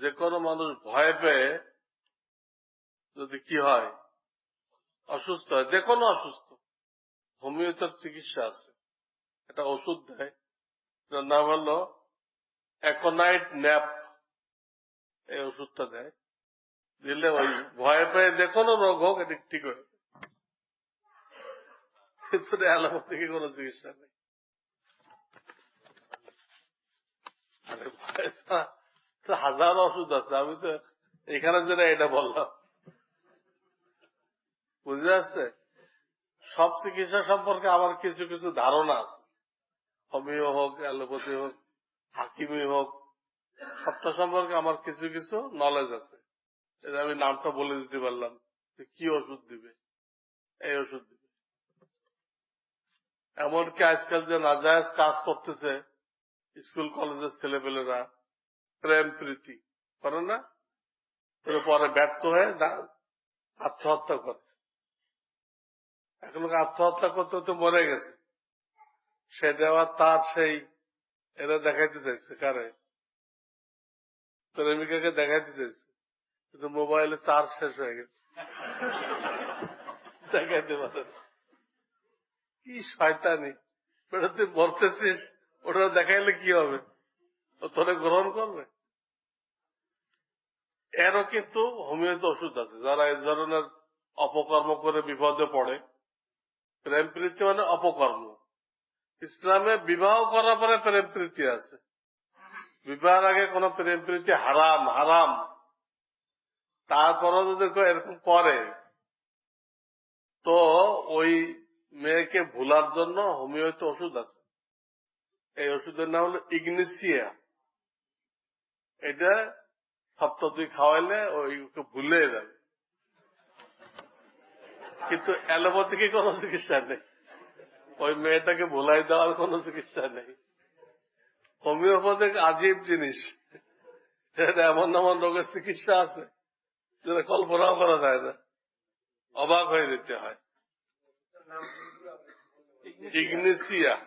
যে কোনো মানুষ ভয় পেয়ে যদি কি হয়, অসুস্থ হয়, যে কোনো অসুস্থ হোমিওপ্যাথির চিকিৎসা আছে। এটা ওষুধ দেয় এটার নাম হলো অ্যাকোনাইট ন্যাপ। এই ওষুধটা দেয়। দিলে ওই ভয় পেয়ে যে কোনো রোগ হোক, এটা ঠিক হয়ে চিকিৎসা নেই। হাজার ওষুধ আছে, আমি তো এখানে যেটা এটা বললাম। বুঝে আসছে সব চিকিৎসা সম্পর্কে আমার কিছু কিছু ধারণা আছে। হোমিও হোক, অ্যালোপ্যাথি হোক হাকিমি হোক, সবটা সম্পর্কে আমার কিছু কিছু নলেজ আছে। এটা আমি নামটা বলে দিতে পারলাম যে কি ওষুধ দিবে, এই ওষুধ দিবে। এমনকি আজকাল যে নাজায়জ কাজ করতেছে, স্কুল, কলেজের ছেলেপেলেরা প্রেম প্রীতি। করে না? পরে ব্যর্থ হয়ে আত্মহত্যা করে। এখন আত্মহত্যা করতে তো মরে গেছে। সে আবার তার সেই, এরা দেখাইতে চাইছে কারে? প্রেমিকাকে দেখাইতে চাইছে। কিন্তু মোবাইলে চার্জ শেষ হয়ে গেছে। দেখাইতে পারে। কি শয়তানি। বেটা তুই মরতেছিস ওটা দেখাইলে কি হবে? তোরে গ্রহণ করবে। এরও কিন্তু হোমিওপ্যাথি ওষুধ আছে, যারা এই ধরনের অপকর্ম করে বিপদে পড়ে। প্রেম প্রীতি মানে অপকর্ম। ইসলামে বিবাহ করার পরে প্রেম প্রীতি আছে। বিবাহের আগে কোন প্রেম প্রীতি হারাম হারাম। তারপরও যদি এরকম করে, তো ওই মেয়েকে ভুলার জন্য হোমিওপ্যাথি ওষুধ আছে। এই ওষুধের নাম হলো ইগনিসিয়া। এটা সপ্তাহ দুই খাওয়াইলে ওই ওকে ভুলে যাবে। কিন্তু অ্যালোপ্যাথিকে কোনো চিকিৎসা নেই। ওই মেয়েটাকে ভুলাই দেওয়ার কোনো চিকিৎসা নেই। হোমিওপ্যাথিক আজীব জিনিস। এমন এমন রোগের চিকিৎসা আছে যেটা কল্পনাও করা যায় না। অবাক হয়ে যেতে হয়। ইগনেসিয়া।